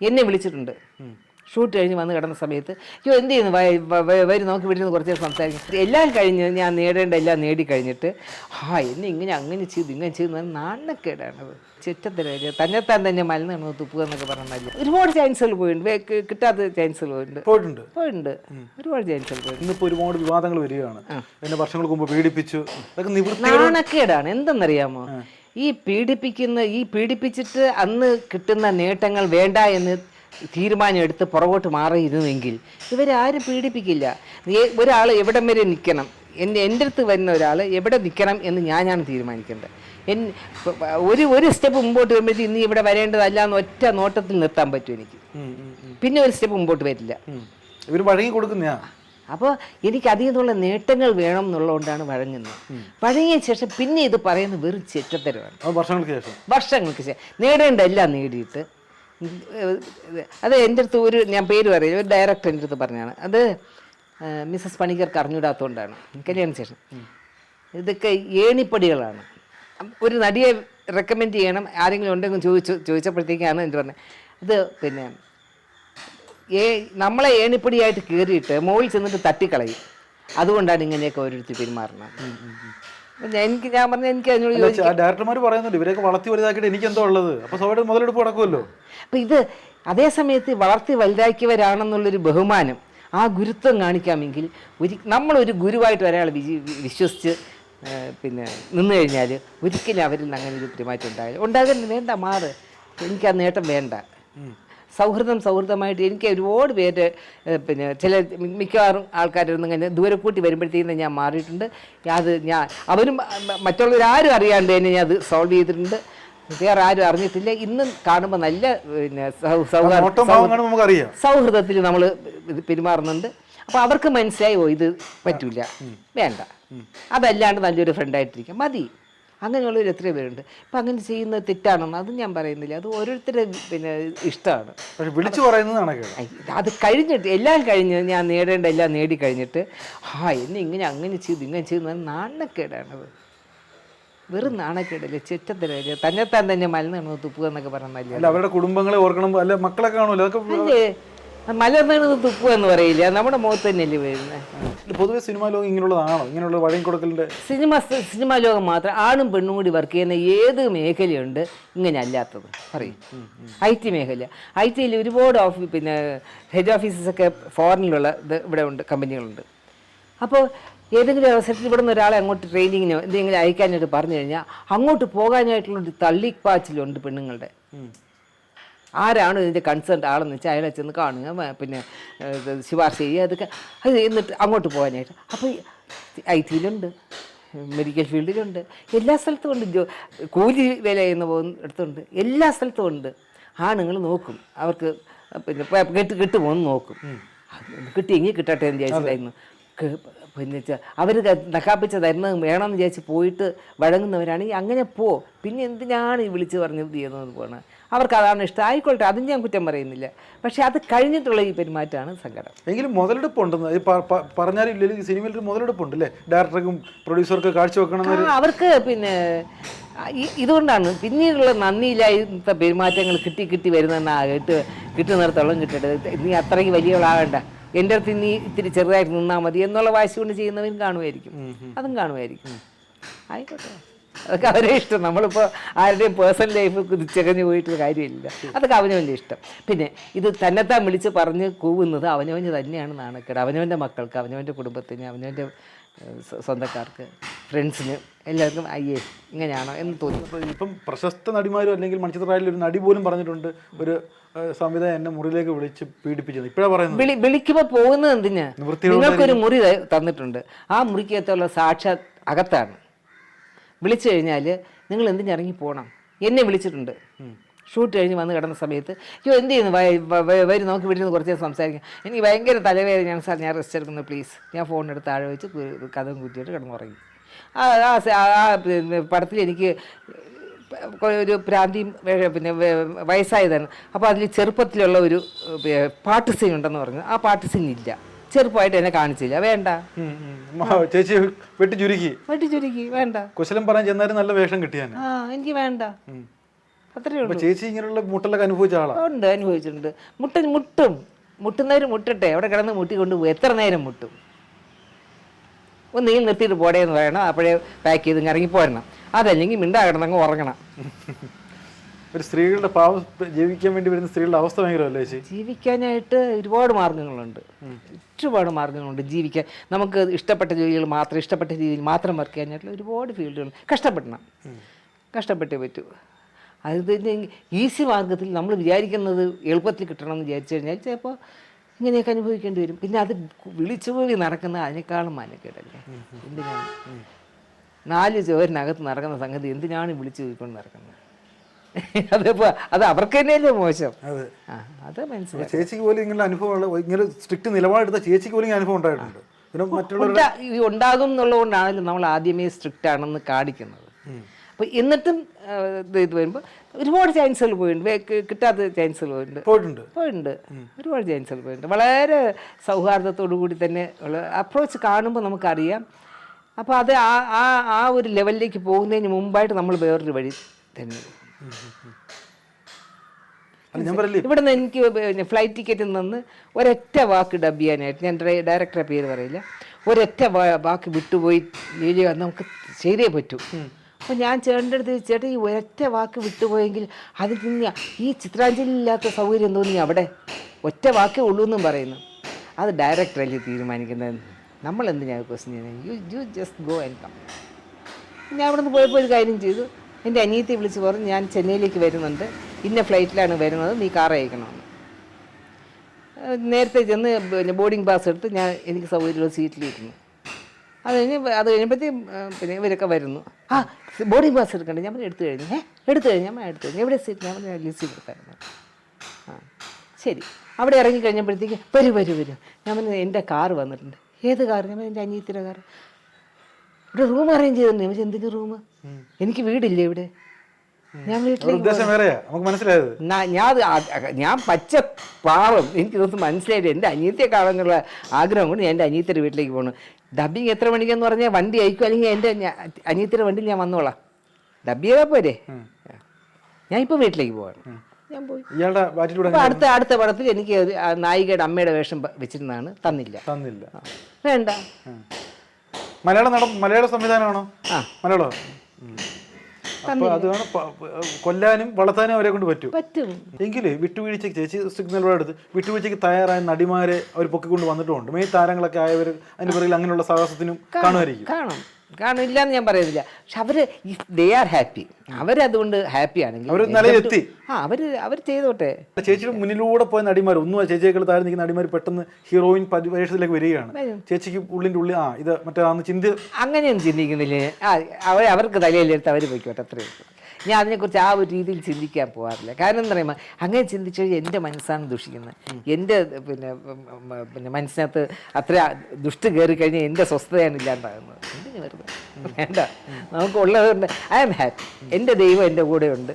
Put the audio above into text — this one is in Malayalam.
എന്നെ വിളിച്ചിട്ടുണ്ട്. ഷൂട്ട് കഴിഞ്ഞ് വന്ന് കിടന്ന സമയത്ത് അയ്യോ എന്ത് ചെയ്യുന്നു? വരും നമുക്ക് വീട്ടിൽ നിന്ന് കുറച്ച് നേരം സംസാരിക്കും. എല്ലാം കഴിഞ്ഞ് ഞാൻ നേടേണ്ട എല്ലാം നേടി കഴിഞ്ഞിട്ട് ആ എന്നെ ഇങ്ങനെ അങ്ങനെ ചെയ്തു ഇങ്ങനെ ചെയ്തു നാണക്കേടാണത് ചെറ്റത്തര തന്നെത്താൻ തന്നെ മലന്നാണോ തുപ്പുക എന്നൊക്കെ പറഞ്ഞാൽ ഒരുപാട് ചാൻസുകൾ പോയിട്ടുണ്ട്. കിട്ടാത്ത ചാൻസുകൾ പോയിട്ടുണ്ട്. പോയിട്ടുണ്ട്. പോയിട്ടുണ്ട്. ഒരുപാട് ചാൻസുകൾ പോയിട്ടുണ്ട്. ഇന്നിപ്പോ ഒരുപാട് വിവാദങ്ങൾ വരികയാണ്. എന്നെ വർഷങ്ങൾക്ക് മുമ്പ് പീഡിപ്പിച്ചു. നാണക്കേടാണ്. എന്തെന്നറിയാമോ? ഈ പീഡിപ്പിക്കുന്ന ഈ പീഡിപ്പിച്ചിട്ട് അന്ന് കിട്ടുന്ന നേട്ടങ്ങൾ വേണ്ട എന്ന് തീരുമാനം എടുത്ത് പുറകോട്ട് മാറിയിരുന്നെങ്കിൽ ഇവരാരും പീഡിപ്പിക്കില്ല. ഒരാൾ എവിടം വരെ നിൽക്കണം? എന്റെ എന്റെ അടുത്ത് വരുന്ന ഒരാൾ എവിടെ നിൽക്കണം എന്ന് ഞാനാണ് തീരുമാനിക്കേണ്ടത്. എൻ ഒരു ഒരു സ്റ്റെപ്പ് മുമ്പോട്ട് വരുമ്പോഴത്തേക്ക് ഇനി ഇവിടെ വരേണ്ടതല്ല എന്ന് ഒറ്റ നോട്ടത്തിൽ നിർത്താൻ പറ്റും എനിക്ക്. പിന്നെ ഒരു സ്റ്റെപ്പ് മുമ്പോട്ട് വരില്ല. ഇവർ വഴങ്ങി കൊടുക്കുന്നയാ അപ്പോൾ എനിക്ക് അതിൽ നിന്നുള്ള നേട്ടങ്ങൾ വേണം എന്നുള്ളതുകൊണ്ടാണ് വഴങ്ങുന്നത്. വഴങ്ങിയ ശേഷം പിന്നെ ഇത് പറയുന്നത് വെറും ചെറ്റത്തരമാണ്. വർഷങ്ങൾക്ക് ശേഷം. വർഷങ്ങൾക്ക് ശേഷം. നേടേണ്ട എല്ലാം നേടിയിട്ട്. അത് എന്റെ അടുത്ത് ഒരു ഞാൻ പേര് പറയില്ല ഒരു ഡയറക്ടർ എന്റെ അടുത്ത് പറഞ്ഞാണ് അത് മിസ്സസ് പണിക്കർക്ക് അറിഞ്ഞൂടാത്തതുകൊണ്ടാണ് കല്യാണ ശേഷം. ഇതൊക്കെ ഏണിപ്പടികളാണ്. ഒരു നടിയെ റെക്കമെൻഡ് ചെയ്യണം ആരെങ്കിലും ഉണ്ടെങ്കിൽ ചോദിച്ചു ചോദിച്ചപ്പോഴത്തേക്കാണ് എന്റെ പറഞ്ഞത്. ഇത് പിന്നെ ഏ നമ്മളെ ഏണിപ്പടിയായിട്ട് കയറിയിട്ട് മുകളിൽ ചെന്നിട്ട് തട്ടിക്കളയും. അതുകൊണ്ടാണ് ഇങ്ങനെയൊക്കെ ഓരോരുത്തർ പെരുമാറുന്നത്. എനിക്ക് ഞാൻ പറഞ്ഞ എനിക്ക് അതിനോട് ഡയറക്ടർമാർ പറയുന്നുണ്ട് ഇവരെയൊക്കെ വളർത്തി വലുതാക്കിയിട്ട് എനിക്ക് എന്തോ ഉള്ളത്. അപ്പൊ സ്വാഭാവിക മുതലെടുപ്പ് നടക്കുമല്ലോ. അപ്പൊ ഇത് അതേ സമയത്ത് വളർത്തി വലുതാക്കിയവരാണെന്നുള്ളൊരു ബഹുമാനം ആ ഗുരുത്വം കാണിക്കാമെങ്കിൽ ഒരു നമ്മളൊരു ഗുരുവായിട്ട് ഒരാളെ വിജി വിശ്വസിച്ച് പിന്നെ നിന്നു കഴിഞ്ഞാൽ ഒരിക്കലും അവരിൽ നിന്ന് അങ്ങനെ ഒരു പെരുമാറ്റം ഉണ്ടാകില്ല ഉണ്ടാകുന്നത് വേണ്ട മാറ്. എനിക്ക് ആ നേട്ടം വേണ്ട. സൗഹൃദം സൗഹൃദമായിട്ട് എനിക്ക് ഒരുപാട് പേര് പിന്നെ ചില മിക്കവാറും ആൾക്കാരൊന്നും ഇങ്ങനെ ദൂരെ കൂട്ടി വരുമ്പോഴത്തേക്കും ഞാൻ മാറിയിട്ടുണ്ട്. അത് ഞാൻ അവരും മറ്റുള്ളവരാരും അറിയാണ്ട് തന്നെ ഞാൻ അത് സോൾവ് ചെയ്തിട്ടുണ്ട്. വേറെ ആരും അറിഞ്ഞിട്ടില്ല. ഇന്നും കാണുമ്പോൾ നല്ല പിന്നെ സൗഹൃദം സൗഹൃദത്തിൽ നമ്മൾ പെരുമാറുന്നുണ്ട്. അപ്പോൾ അവർക്ക് മനസ്സിലായി ഇത് പറ്റില്ല വേണ്ട. അതല്ലാണ്ട് നല്ലൊരു ഫ്രണ്ടായിട്ടിരിക്കാം മതി. അങ്ങനെയുള്ളവർ എത്രയോ പേരുണ്ട്. അപ്പം അങ്ങനെ ചെയ്യുന്നത് തെറ്റാണെന്ന് അത് ഞാൻ പറയുന്നില്ല. അത് ഓരോരുത്തരുടെ പിന്നെ ഇഷ്ടമാണ്. പക്ഷെ വിളിച്ചു പറയുന്നതാണ് അത് കഴിഞ്ഞിട്ട് എല്ലാം കഴിഞ്ഞ് ഞാൻ നേടേണ്ട എല്ലാം നേടി കഴിഞ്ഞിട്ട് ആ എന്നെ ഇങ്ങനെ അങ്ങനെ ചെയ്തു ഇങ്ങനെ പറഞ്ഞാൽ നാണക്കേടാണത് വെറും നാണക്കേടല്ലേ? ചെറ്റത്തരല്ലേ? തന്നെത്താൻ തന്നെ മലിനാണോ തുപ്പുക എന്നൊക്കെ പറഞ്ഞല്ലേ അല്ല അവരുടെ കുടുംബങ്ങളെ ഓർക്കണം അല്ല മക്കളെ കാണുമല്ലോ അതൊക്കെ മലർന്നത് തുപ്പു എന്ന് പറയില്ല നമ്മുടെ മുഖത്ത് തന്നെയല്ലേ വരുന്നത് പൊതുവെ സിനിമാ ലോകം ഇങ്ങനെയുള്ളതാണോ. ഇങ്ങനെയുള്ള വഴി കൊടുക്കലിന്റെ സിനിമ സിനിമാ ലോകം മാത്രം. ആണും പെണ്ണും കൂടി വർക്ക് ചെയ്യുന്ന ഏത് മേഖലയുണ്ട് ഇങ്ങനെ അല്ലാത്തത്. പറയും. ഐ ടി മേഖല. ഐ ടിയിൽ ഒരുപാട് ഓഫീസ് പിന്നെ ഹെഡ് ഓഫീസസൊക്കെ ഫോറിനിലുള്ള ഇത് ഇവിടെ ഉണ്ട് കമ്പനികളുണ്ട്. അപ്പോൾ ഏതെങ്കിലും അവസരത്തിൽ ഇവിടെ നിന്ന് ഒരാളെ അങ്ങോട്ട് ട്രെയിനിങ്ങിനോ എന്തെങ്കിലും അയക്കാനായിട്ട് പറഞ്ഞു കഴിഞ്ഞാൽ അങ്ങോട്ട് പോകാനായിട്ടുള്ള ഒരു തള്ളിപ്പാച്ചിലുണ്ട് പെണ്ണുങ്ങളുടെ. ആരാണ് ഇതിന്റെ കൺസേൺ ആളെന്ന് വെച്ചാൽ അയാളെ ചെന്ന് കാണുക പിന്നെ ശുപാർശ ചെയ്യുക അതൊക്കെ. അത് എന്നിട്ട് അങ്ങോട്ട് പോകാനായിട്ട്. അപ്പോൾ ഐ ടിയിലുണ്ട് മെഡിക്കൽ ഫീൽഡിലുണ്ട് എല്ലാ സ്ഥലത്തും ഉണ്ട് ജോ കൂലി വില എന്ന് പോകുന്ന ഇടത്തുണ്ട് എല്ലാ സ്ഥലത്തും ഉണ്ട് ആണുങ്ങൾ നോക്കും. അവർക്ക് പിന്നെ കെട്ട് കിട്ടുമോ എന്ന് നോക്കും കിട്ടിയെങ്കിൽ കിട്ടട്ടെ എന്ന് വിചാരിച്ചിട്ടായിരുന്നു. പിന്നെ അവർ നക്കാപ്പിച്ച തരുന്നത് വേണമെന്ന് വിചാരിച്ച് പോയിട്ട് വഴങ്ങുന്നവരാണെങ്കിൽ അങ്ങനെ പോ. പിന്നെ എന്തിനാണ് ഈ വിളിച്ച് പറഞ്ഞ് ചെയ്യുന്നത് പോകണം അവർക്ക് അതാണ് ഇഷ്ടം. ആയിക്കോട്ടെ അതും ഞാൻ കുറ്റം പറയുന്നില്ല. പക്ഷേ അത് കഴിഞ്ഞിട്ടുള്ള ഈ പെരുമാറ്റമാണ് സങ്കടം. എങ്കിലും മുതലെടുപ്പ് ഉണ്ടെന്ന് ഈ പ- പ- പറഞ്ഞാലും സിനിമയിൽ ഒരു മുതലെടുപ്പുണ്ട് അല്ലേ ഡയറക്ടർക്കും പ്രൊഡ്യൂസർക്കും കാഴ്ചവെക്കണം അവർക്ക് പിന്നെ ഇതുകൊണ്ടാണ് പിന്നീടുള്ള നന്ദിയില്ലാത്ത പെരുമാറ്റങ്ങൾ കിട്ടി കിട്ടി വരുന്ന കിട്ട് കിട്ടുന്നിടത്തോളം കിട്ടട്ടെ. നീ അത്രയ്ക്ക് വലിയവളാകണ്ട എന്റെ അടുത്ത് നീ ഇത്തിരി ചെറുതായിട്ട് നിന്നാൽ മതി എന്നുള്ള വാശി കൊണ്ട് ചെയ്യുന്നവരും കാണുമായിരിക്കും. അതും കാണുമായിരിക്കും. ആയിക്കോട്ടെ. അതൊക്കെ അവരെ ഇഷ്ടം. നമ്മളിപ്പോൾ ആരുടെയും പേഴ്സണൽ ലൈഫ് കുതിച്ചകഞ്ഞ് പോയിട്ട് കാര്യമില്ല. അതൊക്കെ അവനവന്റെ ഇഷ്ടം. പിന്നെ ഇത് തന്നെത്താൻ വിളിച്ച് പറഞ്ഞ് കൂവുന്നത് അവനവന് തന്നെയാണ് നാണക്കേട്. അവനവന്റെ മക്കൾക്ക് അവനവന്റെ കുടുംബത്തിന് അവനവന്റെ സ്വന്തക്കാർക്ക് ഫ്രണ്ട്സിന് എല്ലാവർക്കും അയ്യേ ഇങ്ങനെയാണോ എന്ന് തോന്നി. ഇപ്പൊ ഇപ്പം പ്രശസ്ത നടിമാരും അല്ലെങ്കിൽ മണിച്ചിത്രായാലും ഒരു നടി പോലും പറഞ്ഞിട്ടുണ്ട്. ഒരു സംവിധായകൻ എന്നെ മുറിയിലേക്ക് വിളിച്ച് പീഡിപ്പിച്ചത് ഇപ്പോഴാ പറയുന്നത്? വിളി വിളിക്കുമ്പോൾ പോകുന്നത് എന്തിനാ? നിങ്ങൾക്കൊരു മുറി തന്നിട്ടുണ്ട്. ആ മുറിക്കകത്തുള്ള സാക്ഷാത് അകത്താണ്. വിളിച്ചു കഴിഞ്ഞാൽ നിങ്ങൾ എന്തിനിറങ്ങി പോകണം എന്നെ വിളിച്ചിട്ടുണ്ട്. ഷൂട്ട് കഴിഞ്ഞ് വന്ന് കിടന്ന സമയത്ത് അയ്യോ എന്ത് ചെയ്യുന്നു? വരും നമുക്ക് വീട്ടിൽ നിന്ന് കുറച്ച് നേരം സംസാരിക്കാം. എനിക്ക് ഭയങ്കര തലവേദനയാണ്. സാർ ഞാൻ റെസ്റ്റ് എടുക്കുന്നത് പ്ലീസ് ഞാൻ ഫോണെടുത്ത് താഴെ വെച്ച് കഥം കുറ്റിയിട്ട് കിടന്നുറങ്ങി. ആ പടത്തിൽ എനിക്ക് ഒരു പ്രാന്തിയും പിന്നെ വയസ്സായതാണ്. അപ്പോൾ അതിൽ ചെറുപ്പത്തിലുള്ള ഒരു പാട്ട് സീൻ ഉണ്ടെന്ന് പറഞ്ഞു. ആ പാട്ട് സീൻ ഇല്ല. ചെറുപ്പമായിട്ട് എന്നെ കാണിച്ചില്ല. വേണ്ട. ചേച്ചി വെട്ടി ചുരുക്കി. വെട്ടി ചുരുക്കി. വേണ്ട. കുശലം പറയാൻ ചെന്നാലും നല്ല വേഷം കിട്ടിയാൽ ആ എനിക്ക് വേണ്ട. അത്രയേ ഉള്ളൂ. ചേച്ചി ഇങ്ങനെയുള്ള മുട്ടലൊക്കെ അനുഭവിച്ച ആളാ? ഉണ്ട് അനുഭവിച്ചിട്ടുണ്ട്. മുട്ട മുട്ടും. മുട്ടുന്നവർ മുട്ടട്ടെ. അവിടെ കിടന്ന് മുട്ടിക്കൊണ്ട് എത്ര നേരം മുട്ടും? ഒന്നുകിൽ നിർത്തിയിട്ട് പോടേ എന്ന് പറയണം. അപ്പോഴേ പാക്ക് ചെയ്ത് ഇറങ്ങി പോരണം. അതല്ലെങ്കിൽ മിണ്ടാ കിടന്നങ്ങ് ഉറങ്ങണം. ഒരു സ്ത്രീകളുടെ പാവം ജീവിക്കാൻ വേണ്ടി വരുന്ന സ്ത്രീകളുടെ അവസ്ഥ ഭയങ്കരമല്ലേ ചേച്ചി? ജീവിക്കാനായിട്ട് ഒരുപാട് മാർഗങ്ങളുണ്ട്. ഒരുപാട് മാർഗങ്ങളുണ്ട് ജീവിക്കാൻ. നമുക്ക് ഇഷ്ടപ്പെട്ട ജോലികൾ മാത്രം ഇഷ്ടപ്പെട്ട രീതിയിൽ മാത്രം വർക്ക് ചെയ്യാനായിട്ടുള്ള ഒരുപാട് ഫീൽഡുകൾ. കഷ്ടപ്പെടണം. കഷ്ടപ്പെട്ടേ പറ്റൂ. അത് ഈസി മാർഗത്തിൽ നമ്മൾ വിചാരിക്കുന്നത് എളുപ്പത്തിൽ കിട്ടണം എന്ന് വിചാരിച്ചു കഴിഞ്ഞാൽ ചിലപ്പോൾ ഇങ്ങനെയൊക്കെ അനുഭവിക്കേണ്ടി വരും. പിന്നെ അത് വിളിച്ചു പോയി നടക്കുന്ന അതിനേക്കാളും മാനക്കേടല്ലേ? എന്തിനാണ്? നാല് ചുവരിനകത്ത് നടക്കുന്ന സംഗതി എന്തിനാണ് വിളിച്ചു പോയിക്കൊണ്ട് നടക്കുന്നത്? അതിപ്പോ അത് അവർക്ക് തന്നെയല്ലേ മോശം. അതെ. മനസ്സിലായി. ചേച്ചിക്ക് പോലും ഇങ്ങനെ അനുഭവം ഇങ്ങനെ സ്ട്രിക്റ്റ് നിലപാടെടുത്ത ചേച്ചിക്ക് പോലും അനുഭവം ഉണ്ടായിട്ടുണ്ട്. ഈ ഉണ്ടാകും എന്നുള്ളതുകൊണ്ടാണല്ലോ നമ്മൾ ആദ്യമേ സ്ട്രിക്റ്റ് ആണെന്ന് കാണിക്കുന്നത് അപ്പോൾ എന്നിട്ടും ഇത് വരുമ്പോൾ ഒരുപാട് ചാൻസുകൾ പോയിട്ടുണ്ട് കിട്ടാത്ത ചാൻസുകൾ പോയിട്ടുണ്ട്. പോയിട്ടുണ്ട് പോയിട്ടുണ്ട് ഒരുപാട് ചാൻസുകൾ പോയിട്ടുണ്ട് വളരെ സൗഹാർദ്ദത്തോടു കൂടി തന്നെ ഉള്ള അപ്രോച്ച് കാണുമ്പോൾ നമുക്കറിയാം. അപ്പോൾ അത് ആ ആ ആ ഒരു ലെവലിലേക്ക് പോകുന്നതിന് മുമ്പായിട്ട് നമ്മൾ വേറൊരു വഴി തന്നെ. ഇവിടെ നിന്ന് എനിക്ക് ഫ്ലൈറ്റ് ടിക്കറ്റിൽ നിന്ന് ഒരൊറ്റ വാക്ക് ഡബ് ചെയ്യാനായിട്ട് ഞാൻ ഡയറക്ടറെ പേര് പറയില്ല. ഒരൊറ്റ വാക്ക് വിട്ടുപോയി നമുക്ക് ചെയ്തേ പറ്റൂ. അപ്പോൾ ഞാൻ ചേട്ടന്റെ അടുത്ത് ചേട്ടൻ ഈ ഒരൊറ്റ വാക്ക് വിട്ടുപോയെങ്കിൽ അത് നീ ഈ ചിത്രാഞ്ജലി ഇല്ലാത്ത സൗകര്യം തോന്നി അവിടെ? ഒറ്റ വാക്കേ ഉള്ളൂ എന്നും പറയുന്നു. അത് ഡയറക്ടറല്ലേ തീരുമാനിക്കുന്നത് നമ്മൾ ഞാൻ ക്വസ്റ്റ്യൻ ചെയ്യുന്നത് you you just go and come ഞാൻ അവിടെ നിന്ന് പോയപ്പോൾ ഒരു കാര്യം ചെയ്തു. എന്റെ അനിയത്തി വിളിച്ച് പറഞ്ഞു ഞാൻ ചെന്നൈയിലേക്ക് വരുന്നുണ്ട്. ഇന്ന ഫ്ലൈറ്റിലാണ് വരുന്നത്. നീ കാർ അയക്കണമെന്ന്. നേരത്തെ ചെന്ന് ബോർഡിംഗ് പാസ് എടുത്ത് ഞാൻ എനിക്ക് സൗകര്യമുള്ള സീറ്റിലിരുന്നു അത് കഴിഞ്ഞ് അത് കഴിഞ്ഞപ്പോഴത്തേക്കും പിന്നെ ഇവരൊക്കെ വരുന്നു. ആ ബോഡി പാസ് എടുക്കണ്ടേ. ഞാൻ പറഞ്ഞു എടുത്തു കഴിഞ്ഞു. ഏ എടുത്തു കഴിഞ്ഞു. ഞാൻ എടുത്തു കഴിഞ്ഞു. എവിടെ സീറ്റ് ഞാൻ പറഞ്ഞു ലിസ്റ്റ് കൊടുത്തായിരുന്നു. ആ ശരി. അവിടെ ഇറങ്ങി കഴിഞ്ഞപ്പോഴത്തേക്ക് വരൂ വരൂ വരൂ. ഞാൻ പറഞ്ഞു എന്റെ കാർ വന്നിട്ടുണ്ട്. ഏത് കാർ ഞാൻ എന്റെ അനിയത്തിയുടെ കാർ ഇവിടെ റൂം അറേഞ്ച് ചെയ്തിട്ടുണ്ട്. പക്ഷെ എന്തിന്റെ റൂം? എനിക്ക് വീടില്ലേ ഇവിടെ? ഞാൻ വീട്ടിലേക്ക് ഉദ്ദേശം വേറെയാ? നമുക്ക് മനസ്സിലായത്. ഞാൻ ഞാൻ പച്ച പാവം. എനിക്ക് ഇതൊന്നും മനസ്സിലായില്ല. എന്റെ അനിയത്തിയെ കാണാനുള്ള ആഗ്രഹം കൊണ്ട് ഞാൻ എന്റെ അനിയത്തിയുടെ വീട്ടിലേക്ക് പോകണം ഡബിങ് എത്ര മണിക്കെന്ന് പറഞ്ഞാൽ വണ്ടി അയക്കും അല്ലെങ്കിൽ എന്റെ അനിയത്തിയുടെ വണ്ടിയിൽ ഞാൻ വന്നോളാം. ഡബ് ചെയ്താൽ പോരെ? ഞാൻ ഇപ്പോൾ വീട്ടിലേക്ക് പോവാണ്. ഞാൻ പോയി. അടുത്ത അടുത്ത പടത്തിൽ എനിക്ക് നായികയുടെ അമ്മയുടെ വേഷം വെച്ചിരുന്നാണ് തന്നില്ല. തന്നില്ല. വേണ്ട. മലയാളം നട മലയാള സംവിധാനമാണോ? ആ. മലയാളം? അപ്പൊ അതാണ് കൊല്ലാനും വളർത്താനും അവരെ കൊണ്ട് പറ്റും. പറ്റും. എങ്കിൽ വിട്ടുവീഴ്ചക്ക് ചേച്ചി സിഗ്നൽ എടുത്ത് വിട്ടുവീഴ്ചക്ക് തയ്യാറായ നടിമാരെ അവർ പൊക്കിക്കൊണ്ട് വന്നിട്ടുണ്ട് മെയ് താരങ്ങളൊക്കെ ആയവർ അതിന് പിറകിൽ അങ്ങനെയുള്ള സാഹസത്തിനും കാണുമായിരിക്കും. കാണും. കാണില്ല ഇല്ലാന്ന് ഞാൻ പറയുന്നില്ല. പക്ഷെ അവർ ദേ ആർ ഹാപ്പി അവരതുകൊണ്ട് ഹാപ്പി ആണെങ്കിൽ. ആ അവർ അവർ ചെയ്തോട്ടെ. ചേച്ചിയുടെ മുന്നിലൂടെ പോയ നടിമാർ ഒന്നും ചേച്ചിയേക്കാൾ താഴെ നിൽക്കുന്ന നടിമാർ പെട്ടെന്ന് ഹീറോയിൻ പരിവേഷത്തിലേക്ക് വരികയാണ്. വരും. ചേച്ചിക്ക് ഉള്ളിന്റെ ഉള്ളിൽ ആ ഇത് മറ്റേ ചിന്തി അങ്ങനെയൊന്നും ചിന്തിക്കുന്നില്ലേ? അവർക്ക് തലയിലെടുത്ത് അവർ പോയിക്കോട്ടെ അത്രയേ ഞാൻ അതിനെക്കുറിച്ച് ആ ഒരു രീതിയിൽ ചിന്തിക്കാൻ പോകാറില്ല കാരണം എന്താ പറയുമ്പോൾ അങ്ങനെ ചിന്തിച്ചു കഴിഞ്ഞാൽ എന്റെ മനസ്സാണ് ദുഷിക്കുന്നത്. എന്റെ പിന്നെ പിന്നെ മനസ്സിനകത്ത് അത്ര ദുഷ്ട് കയറി കഴിഞ്ഞാൽ എന്റെ സ്വസ്ഥതയാണ് ഇല്ലാണ്ടാകുന്നത്. എന്തിനു വെറുതെ? വേണ്ട. നമുക്കുള്ളത് കൊണ്ട് ഐ ആം ഹാപ്പി എന്റെ ദൈവം എന്റെ കൂടെ ഉണ്ട്